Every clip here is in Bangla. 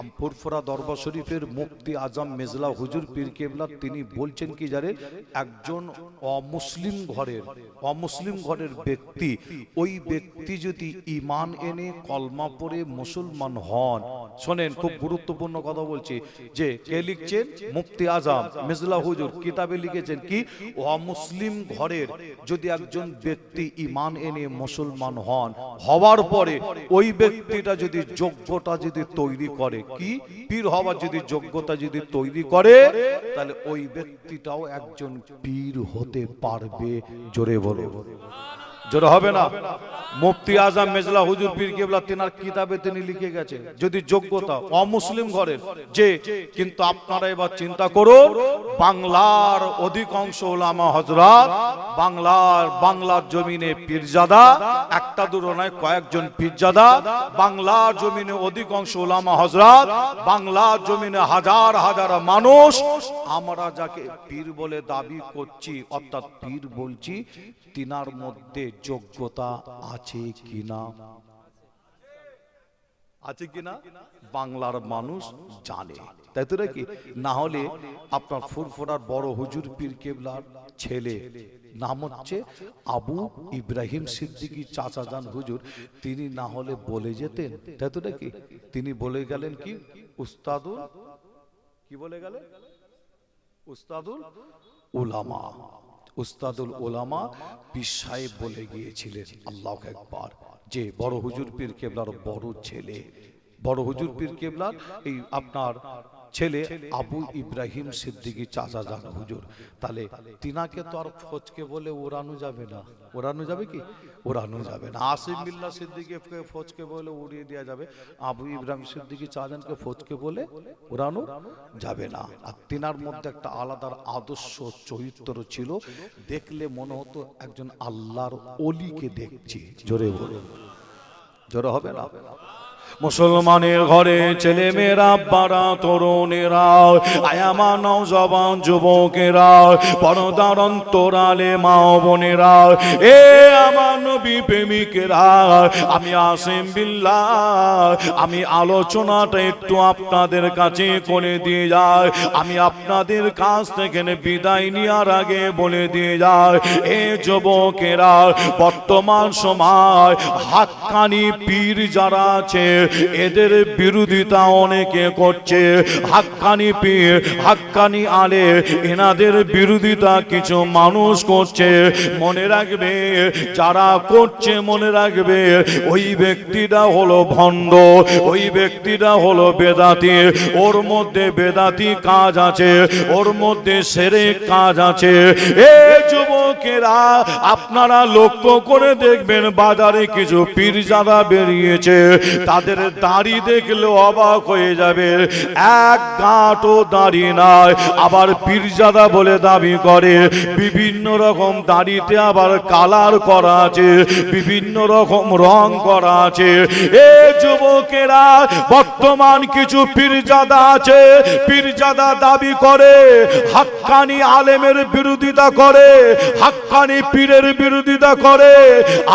আমপুরফোরা দরবার শরীফের মুফতি আজম মেজলা হুজুর পীর কেবলা তিনি বলছেন কি জানে, একজন অমুসলিম ঘরের অমুসলিম ঘরের ব্যক্তি, ওই ব্যক্তি যদি ইমান এনে কলমা পরে মুসলমান হন শোনেন খুব গুরুত্বপূর্ণ কথা বলছি। যে কে লিখছেন? মুফতি আজম মেজলা হুজুর কিতাবে লিখেছেন কি? অমুসলিম ঘরের যদি একজন ব্যক্তি ইমান এনে মুসলমান হন হওয়ার পরে ওই ব্যক্তিটা যদি যোগ্যতা যদি তৈরি করে কি? পীর হওয়ার যদি যোগ্যতা যদি তৈরি করে তাহলে ওই ব্যক্তিটাও একজন পীর হতে পারবে। জোরে বলো জোরে হবে না। মুফতি আজম মেজলা হুজুর পীর কেবলা তেনার কিতাবে তিনি লিখে গেছে, যদি যোগ্যতা অমুসলিম ঘরের, যে, কিন্তু আপনারা এবার চিন্তা করুন, বাংলার অধিকাংশ ওলামা হজরত বাংলার বাংলার জমিনে পীরজাদা, একটা দুটো নয়, কয়েকজন পীরজাদা, বাংলার জমিনে অধিকাংশ ওলামা হজরত বাংলার জমিনে হাজার হাজার মানুষ, আমরা যাকে পীর বলে দাবি করছি, অর্থাৎ পীর বলছি, তিনার মধ্যে যোগ্যতা আছে কিনা? আছে কিনা? বাংলার মানুষ জানে। তাই তো নাকি? না হলে আপনার ফুরফুরার বড় হুজুর পীর কেবলার ছেলে, নাম হচ্ছে আবু ইব্রাহিম সিদ্দিকি চাচা যান হুজুর। তিনি না হলে বলে যেতেন। তাই তো নাকি? তিনি বলে গেলেন কি? উস্তাদুল? কি বলে গেলেন? উস্তাদুল উলামা। উস্তাদুল ওলামা পীর সাহেব বলে গিয়েছিলেন, আল্লাহ একবার যে বড় হুজুর পীর কেবলার বড় ছেলে। বড় হুজুর পীর কেবলার এই আপনার ছেলে আবু ইব্রাহিম সিদ্দিকী চাচা যান হুজুর। তাহলে তিনাকে তো আর ফচকে বলে ওড়ানো যাবে না। ওড়ানো যাবে কি? ওড়ানো যাবে না। আসিম বিল্লা সিদ্দিকীকে ফচকে বলে উড়িয়ে দেওয়া যাবে। আবু ইব্রাহিম সিদ্দিকী চাচানকে ফচকে বলে ওড়ানো যাবে না। আর তিনার মধ্যে একটা আলাদা আদর্শ চরিত্র ছিল। দেখলে মনে হতো একজন আল্লাহর অলিকে দেখছি। জোরে বলুন। জোরে হবে না। মুসলমানের ঘরে ছেলে মেয়েরা বাড়া তরুণেরা, আয়ামা নওজবান যুবকেরা, পরদার অন্তরালে মা বোনেরা, এ আমার নবী প্রেমিকেরা, আমি আসিম বিল্লাহ, আমি আলোচনাটা একটু আপনাদের কাছে করে দিয়ে যাই। আমি আপনাদের কাছ থেকে বিদায় নেওয়ার আগে বলে দিয়ে যাই, এ যুবকেরা, বর্তমান সময় হাক্কানি পীর যারা আছে, এদের বিরোধিতা অনেকে করছে। হাক্কানি পীর, হাক্কানি আলে, এনাদের বিরোধিতা কিছু মানুষ করছে। মনে রাখবে, যারা করছে মনে রাখবে, ওই ব্যক্তিটা হলো ভণ্ড, ওই ব্যক্তিটা হলো বেদাতি, ওর মধ্যে বেদাতি কাজ আছে, ওর মধ্যে সেরে কাজ আছে। এ যুবকেরা, আপনারা লক্ষ্য করে দেখবেন, বাজারে কিছু পীরজাদা বেরিয়েছে, তাদের দাড়ি দেখলে অবাক হয়ে যাবে। এক গাঁটও দাড়ি নাই, আবার পীরজাদা বলে দাবি করে, বিভিন্ন রকম দাড়িতে আবার কালার করা আছে। বিভিন্ন রকম রং করা আছে। এ যুবকেরা, বর্তমান কিছু পীরজাদা আছে। পীরজাদা দাবি করে, হাক্কানি আলেমের বিরোধিতা করে, হাক্কানি পীরের বিরোধিতা করে।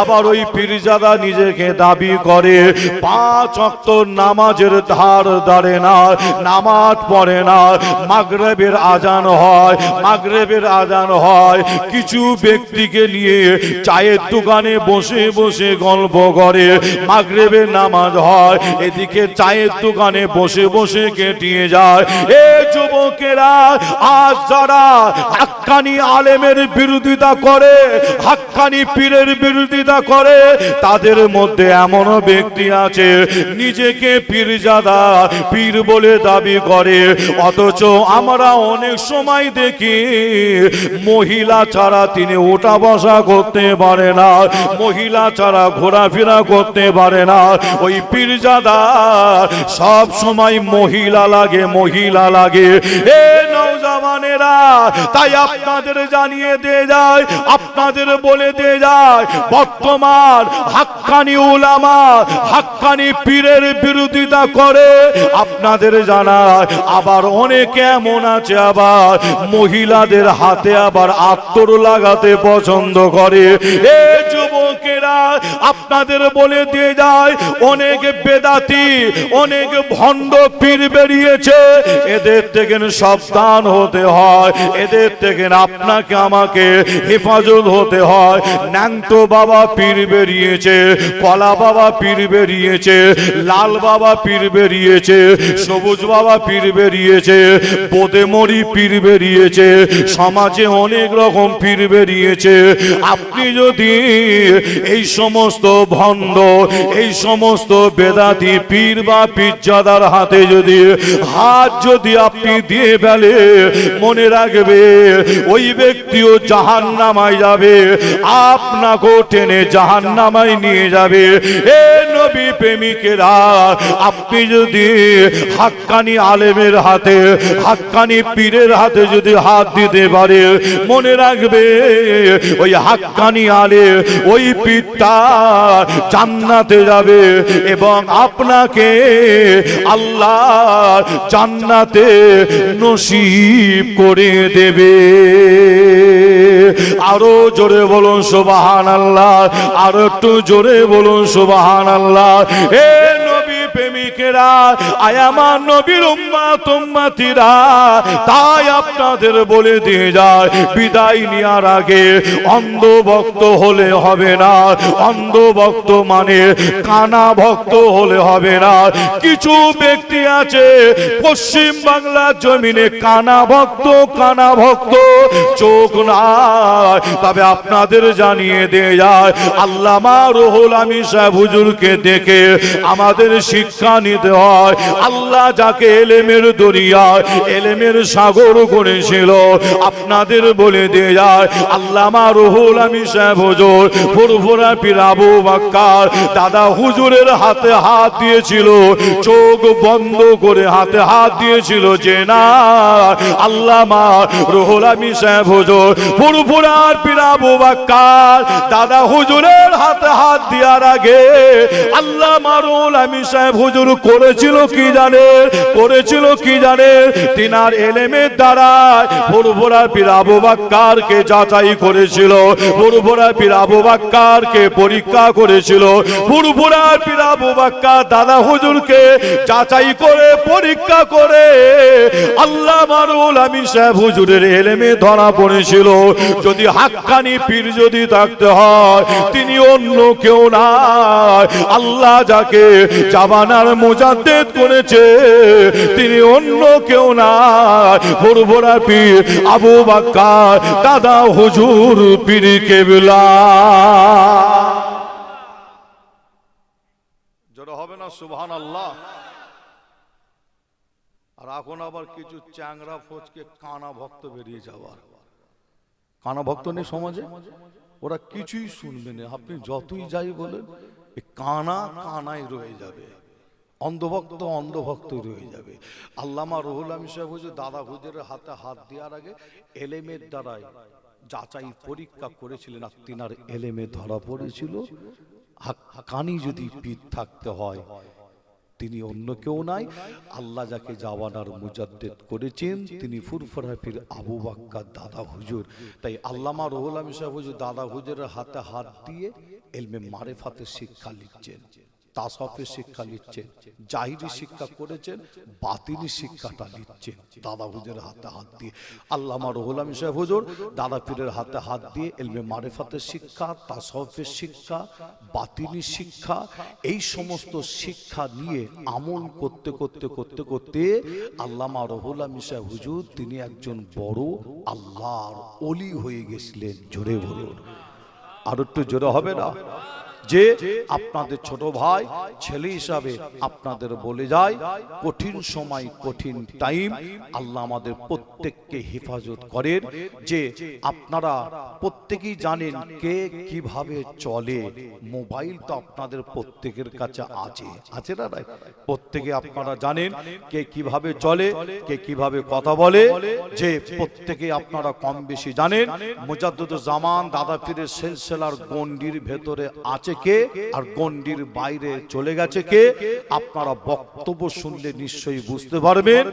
আবার ওই পীরজাদা নিজেকে দাবি করে, পাঁচ অক্ত নামাজের ধার দাঁড়ে না, নামাজ পড়ে না। মাগরেবের আজান হয়, মাগরেবের আজান হয়। কিছু ব্যক্তিকে নিয়ে চায়ের দোকানে বসে বসে গল্প করে। মাগরেবের নামাজ হয়, এদিকে চায়ের দোকানে বসে বসে কেটিয়ে যায়। এ যুবকেরা, আজ যারা হাক্কানি আলেমের বিরোধিতা করে, হাক্কানি পীরের বিরোধিতা করে, তাদের মধ্যে এমনও ব্যক্তি আছে, নিজেকে পীরজাদা, পীর বলে দাবি করে। অথচ আমরা অনেক সময় দেখি, মহিলা ছাড়া তিনি ওঠা বসা করতে পারে না। মহিলা ছাড়া ঘোরাফেরা করতে পারে না। ওই পীরজাদা সব সময় মহিলা লাগে মহিলা লাগে। এ নৌজওয়ানেরা তাই আপনাদের জানিয়ে দিয়ে যায়, আপনাদের বলে দিয়ে যায়, বর্তমান হাক্কানি উলামা, হাক্কানি পীরের বিরোধিতা করে। আপনাদের জানায়, আবার অনেকে এমন আছে, আবার মহিলাদের হাতে আবার আত্মর লাগাতে পছন্দ করে। এ আপনাদের বলে দিয়ে যায়, অনেক বেদাতি, অনেক ভণ্ড পীর বেরিয়েছে। এদের থেকে সাবধান হতে হয়, এদের থেকে আপনাকে আমাকে হেফাজত হতে হয়। ন্যাংটো বাবা পীর বেরিয়েছে, কলা বাবা পীর বেরিয়েছে, লাল বাবা পীর বেরিয়েছে, সবুজ বাবা পীর বেরিয়েছে বোদেমরি পীর বেরিয়েছে, সমাজে অনেক রকম পীর বেরিয়েছে। আপনি যদি এই সমস্ত ভণ্ড, এই সমস্ত বেদাতি পীর বা পিজ্জাদার হাতে যদি, হাত যদি আপনি দিয়ে ফেলে, মনে রাখবে, ওই ব্যক্তিও জাহান নামায় যাবে, আপনাকেও টেনে জাহান নামায় নিয়ে যাবে। এ নবী প্রেমিকেরা, আপনি যদি হাক্কানি আলেমের হাতে, হাক্কানি পীরের হাতে যদি হাত দিতে পারে, মনে রাখবে, ওই হাক্কানি আলে ওই পীরটা জান্নাতে যাবে এবং আপনাকে আল্লাহ জান্নাতে নসিব করে দেবে। আরও জোরে বলুন সুবাহান আল্লাহ আরও একটু জোরে বলুন সুবাহান আল্লাহ এ নবী প্রেমিকেরা আয়ামান নবীর উম্মাত উম্মাতিরা। তাই আপনাদের বলে দিয়ে যায়, বিদায় নেওয়ার আগে অন্ধ ভক্ত হলে হবে না। অন্ধ ভক্ত মানে কানা ভক্ত হলে হবে না। কিছু ব্যক্তি আছে, পশ্চিম বাংলার জমিনে কানা ভক্ত কানা ভক্ত, চোখ নাই। তবে আপনাদের জানিয়ে দিয়ে যায়, আল্লামা রুহুল আমি সাহেব হুজুরকে দেখে আমাদের শিক্ষা নিতে হয় আল্লাহ যাকে এলেমের দরিয়ায়, এলেমের সাগর করেছিল আপনাদের বলে দিয়ে যায় রুহুল আমি ফুরফুরা বাক্কার, দাদা হুজুরের হাতে হাত দিয়েছিল, চোখ বন্ধ করে হাতে হাত দিয়েছিল যে না রুহুল আমি সাহেব ফুরফুরার বাক্কার, দাদা হুজুরের হাতে হাত দেওয়ার আগে আল্লাহ আমি সাহেব হুজুর করেছিল কি জানে? করেছিল কি জানে? তিনার এলেমের দ্বারা ফুরফুরার পীর আবু বাক্কারকে যাচাই করেছিল। ফুরফুরার পীর আবু বাক্কারকে পরীক্ষা করেছিল। ফুরফুরার পীর আবু বাক্কার দাদা হুজুরকে যাচাই করে, পরীক্ষা করে আল্লাহ মারুল আমি সাহেব হুজুরের এলেমে ধরা পড়েছিল। যদি হাক্কানি পীর যদি থাকতে হয়, তিনি অন্য কেউ নাই আল্লাহ যাকে জাবানার মুজাদ্দেদ করেছে। তিনি অন্য কেউ নাই। ফুরফুরা পীর আবু বাক্কার, দাদা হুজুর পীর কেবলা। হবে না সুবহান আল্লাহ আর এখন আবার কিছু চ্যাংরা ফোচকে কানা ভক্ত বেরিয়ে যাওয়ার। কানা ভক্ত নেই সমাজে? ওরা কিছুই শুনবে না। আপনি যতই যাই বলেন কানা কানাই রয়ে যাবে। অন্ধভক্ত অন্ধভক্তই রয়ে যাবে। আল্লামা রহুল আমি সাহেব হুজুর দাদা হুজুরের হাতে হাত দেওয়ার আগে এলেমের দ্বারাই যাচাই পরীক্ষা করেছিলেন আর তিনার এলেমে ধরা পড়েছিল। কানি যদি পিঠ থাকতে হয়, তিনি অন্য কেউ নাই। আল্লাহ যাকে জাওয়ানার মুজাদ্দেদ করেছেন, তিনি ফুরফুরা ফির আবু বাক্কার দাদা হুজুর। তাই আল্লামা রহুল আমিন সাহেব হুজুর দাদা হুজুরের হাতে হাত দিয়ে এলমে মারেফাতের শিক্ষা লিখছেন তাসফের শিক্ষা নিচ্ছেন, জাহিরি শিক্ষা করেছেন, বাতিনি শিক্ষাটা নিচ্ছেন। দাদা হুজুরের হাতে হাত দিয়ে, আল্লামা রহুল আমিন সাহেব হুজুর, দাদা পীরের হাতে হাত দিয়ে এলমে মারেফাতের শিক্ষা, তাসফের শিক্ষা, বাতিনি শিক্ষা, এই সমস্ত শিক্ষা নিয়ে আমল করতে করতে করতে করতে আল্লামা রহুল আমিন সাহেব হুজুর, তিনি একজন বড় আল্লাহর অলি হয়ে গেছিলেন, জোরে বলুন। আর একটু জোরে হবে না? যে আপনাদের ছোট ভাই, ছেলে হিসাবে আপনাদের বলে যায়, কঠিন সময়, কঠিন টাইম আল্লাহ আমাদের প্রত্যেককে হেফাজত করেন যে আপনারা প্রত্যেকেই জানেন কে কীভাবে চলে। মোবাইল তো আপনাদের প্রত্যেকের কাছে আছে। আছে না? প্রত্যেকে আপনারা জানেন কে কীভাবে চলে, কে কীভাবে কথা বলে, যে প্রত্যেকে আপনারা কম বেশি জানেন। মুজাদ্দুদ জামান দাদা পীরের সেলসেলার গন্ডির ভেতরে আছে কে আর গন্ডির বাইরে চলে গেছে কে? আপনারা বক্তব্য শুনলে নিশ্চয়ই বুঝতে পারবেন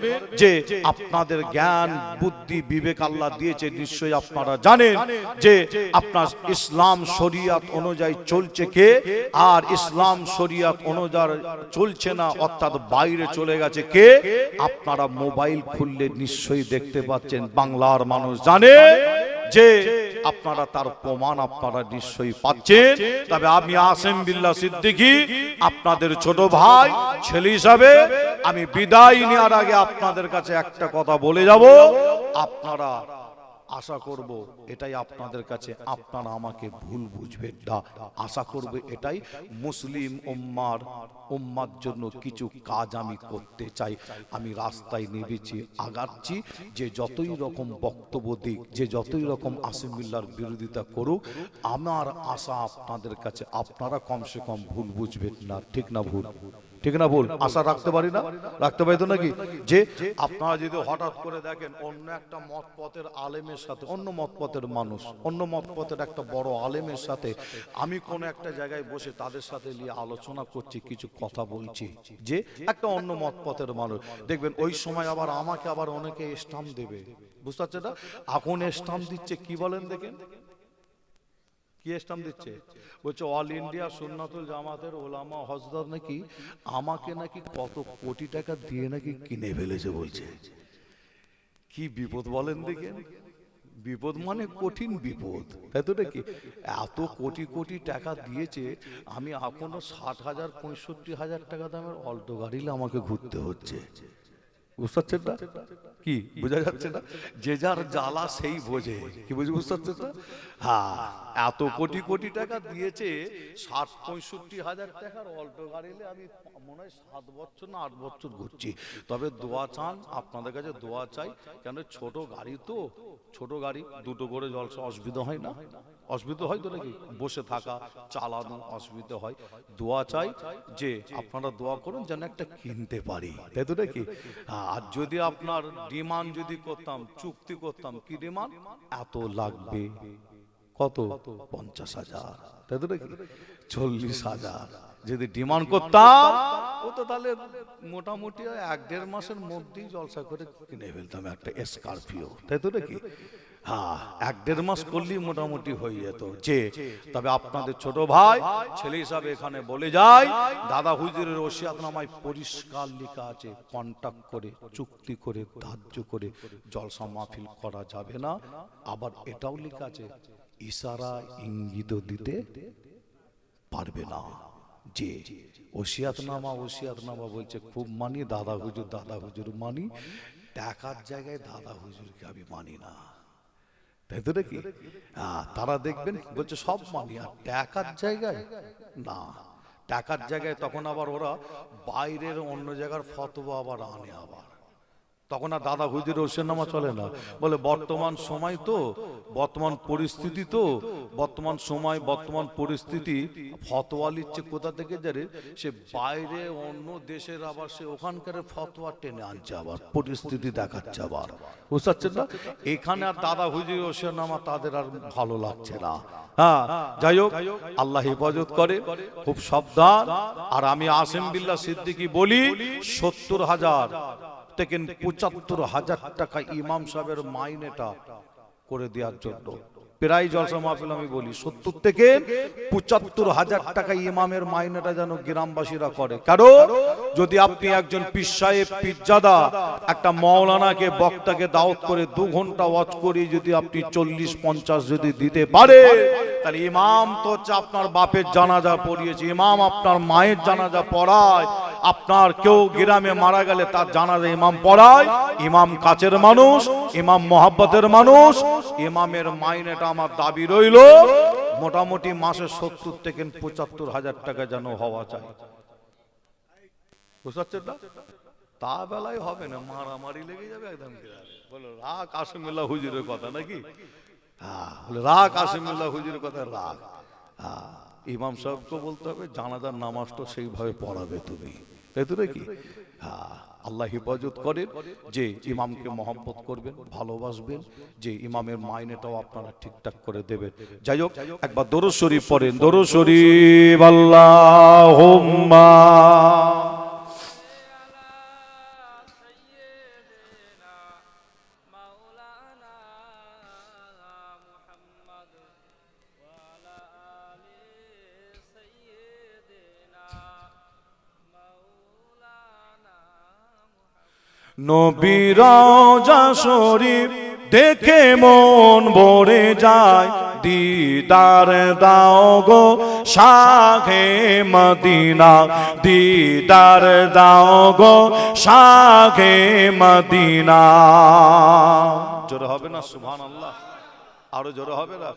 যে আপনাদের জ্ঞান, বুদ্ধি, বিবেক আল্লাহ দিয়েছে। নিশ্চয়ই আপনারা জানেন যে আপনার ইসলাম শরিয়াত অনুযায়ী চলছে কে? আর ইসলাম শরিয়াত অনুযায়ী চলছে না, অর্থাৎ বাইরে চলে গেছে কে? আপনারা মোবাইল খুললে নিশ্চয়ই দেখতে পাচ্ছেন। বাংলার মানুষ জানে যে আপনারা তার প্রমাণ আপনারা নিশ্চয়ই পাচ্ছেন। তবে আমি আসেম বিল্লা সিদ্দিকি, আপনাদের ছোট ভাই, ছেলে হিসাবে আমি বিদায় নেওয়ার আগে আপনাদের কাছে একটা কথা বলে যাব। আপনারা আশা করব এটাই আপনাদের কাছে আপনারা আমাকে ভুল বুঝবেন না। আশা করব এটাই মুসলিম উম্মার উম্মার জন্য কিছু কাজ আমি করতে চাই। আমি রাস্তায় নেমেছি, আগাচ্ছি, যে যতই রকম বক্তব্য দিক, যে যতই রকম আসিমুল্লার বিরোধিতা করুক, আমার আশা আপনাদের কাছে, আপনারা কমসে কম ভুল বুঝবেন না। ঠিক না ভুল? ঠিক না ভুল? আশা রাখতে পারি না। রাখতে পারি তো নাকি? যে আপনারা যদি হঠাৎ করে দেখেন অন্য একটা মত পথের আলেমের সাথে, অন্য মত পথের মানুষ, অন্য মত পথের একটা বড় আলেমের সাথে, আমি কোন একটা জায়গায় বসে তাদের সাথে নিয়ে আলোচনা করছি, কিছু কথা বলছি, যে একটা অন্য মত পথের মানুষ। দেখবেন ওই সময় আবার আমাকে আবার অনেকে স্টাম্প দেবে। বুঝতে পারছে না? এখন স্টাম্প দিচ্ছে কি বলেন দেখেন? কি স্টাম্প দিচ্ছে? বলছে অল ইন্ডিয়া সুন্নাতুল জামাতের ওলামা হজরত নাকি আমাকে নাকি কত কোটি টাকা দিয়ে নাকি কিনে ফেলেছে বলছে। কি বিপদ বলেন দেখেন। বিপদ মানে কঠিন বিপদ। তাই তো নাকি এত কোটি কোটি টাকা দিয়েছে, আমি এখনও ষাট হাজার, পঁয়ষট্টি হাজার টাকা দামের অল্টো গাড়িলে আমাকে ঘুরতে হচ্ছে। বুঝতে পারছেন কি? বোঝা যাচ্ছে না? যে যার জ্বালা সেই বোঝে। কি বুঝে বুঝতে পারছেন না হ্যাঁ এত কোটি কোটি টাকা দিয়েছে, ষাট, পঁয়ষট্টি হাজার টাকার অল্টো গাড়িলে আমি মনে হয় সাত বছর না আট বছর ঘুরছি। তবে দোয়া চান, আপনাদের কাছে দোয়া চাই, কেন ছোট গাড়ি তো, ছোট গাড়ি, দুটো করে জলসা অসুবিধা হয় না? অসুবিধা হয় তো নাকি? বসে থাকা, চালানো অসুবিধা হয়। দোয়া চাই যে আপনারা দোয়া করুন যেন একটা কিনতে পারি। তাই তো নাকি? আর যদি আপনার ডিমান্ড যদি করতাম, চুক্তি করতাম, কি ডিমান্ড? এত লাগবে। কত? পঞ্চাশ হাজার। তাই তো নাকি? চল্লিশ হাজার। যদি ডিমান্ড করতাম, ও তো তাহলে মোটামুটি এক দেড় মাসের মধ্যেই জলসা করে কিনে ফেলতাম একটা স্করপিও। তাই তো নাকি? হ্যাঁ এক দেড় মাস করলেই মোটামুটি হয়ে যেত। যে তবে আপনাদের ছোট ভাই ছেলে হিসাবে এখানে বলে যায় দাদা হুজুরের ওসিয়াতনামায় পরিষ্কার লেখা আছে করে চুক্তি করে ধার্য করে জলসা মাহফিল করা যাবে না? আবার এটাও লেখা আছে ইশারা ইঙ্গিত দিতে পারবে না। যে ওসিয়াতনামা ওসিয়াতনামা বলছে খুব মানি দাদা হুজুর দাদা হুজুর মানি। টাকার জায়গায় দাদা হুজুরকে আমি মানি না। তাই তো তারা দেখবেন বলছে, সব মানি, আর টাকার জায়গায়? না। টাকার জায়গায় তখন আবার ওরা বাইরের অন্য জায়গার ফতোয়া আবার আনে আবার। তখন আর দাদা হুজুর হোসেন নামা চলে না। বলে বর্তমান সময় তো বর্তমান পরিস্থিতি তো বর্তমান সময় বর্তমান পরিস্থিতি ফতোয়া লিচ্ছে কোথা থেকে জানে? সে বাইরে অন্য দেশের আবার সে ওখানকার ফতোয়া টেনে আনছে আবার পরিস্থিতি দেখাচ্ছে আবার। বুঝতে পারছেন না? এখানে আর দাদা হুজুর হোসেন নামা তাদের আর ভালো লাগছে না। হ্যাঁ যাই হোক আল্লাহ হেফাজত করে খুব সাবধান। আর আমি আসেম বিল্লাহ সিদ্দিকি বলি সত্তর হাজার থেকে পঁচাত্তর হাজার টাকা ইমাম সাহেবের মাইনেটা করে দেওয়ার জন্য। প্রায় জলসা মাহফিল আমি বলি, সত্তর থেকে পঁচাত্তর হাজার টাকা ইমামের মাইনেটা যেন গ্রামবাসীরা করে। কারণ যদি আপনি একজন পীর সাহেব পিজ্জাদা একটা মৌলানাকে বক্তাকে দাওয়াত করে দু ঘণ্টা ওয়াচ করে, যদি আপনি চল্লিশ, পঞ্চাশ যদি দিতে পারে, তাহলে ইমাম তো হচ্ছে আপনার বাপের জানাজা পড়িয়েছে, ইমাম আপনার মায়ের জানাজা পড়ায় আপনার কেউ গ্রামে মারা গেলে তার জানাজা ইমাম পড়ায়, ইমাম কাছের মানুষ, ইমাম মোহাব্বতের মানুষ, ইমামের মাইনেটা আমার দাবি রইল, মোটামুটি মাসে সত্তর থেকে পঁচাত্তর হাজার টাকা যেন হওয়া চাই তা বেলায় হবে না, মারামারি লেগে যাবে একদম। রাগ আসিমুল্লাহ হুজুরের কথা নাকি? হ্যাঁ রাগ আসিমুল্লাহ হুজুরের কথা, রাগ। হ্যাঁ। ইমাম সাহেবকে বলতে হবে, জানাজার নামাজটা সেইভাবে পড়াবে তুমি। তাই তো নাকি? হ্যাঁ আল্লাহ হেফাজত করেন যে ইমামকে মহব্বত করবেন, ভালোবাসবেন, যে ইমামের মাইনেটাও আপনারা ঠিকঠাক করে দেবেন। যাই হোক, একবার দরু পড়েন। দরু শরীফ নবীর শরীফ দেখে মন ভরে যায়। দিদার দাও গো শাহে মদিনা। দিদার দাও গো শাহে মদিনা। জোরে হবে না সুবহান আল্লাহ আরও জোরে হবে না?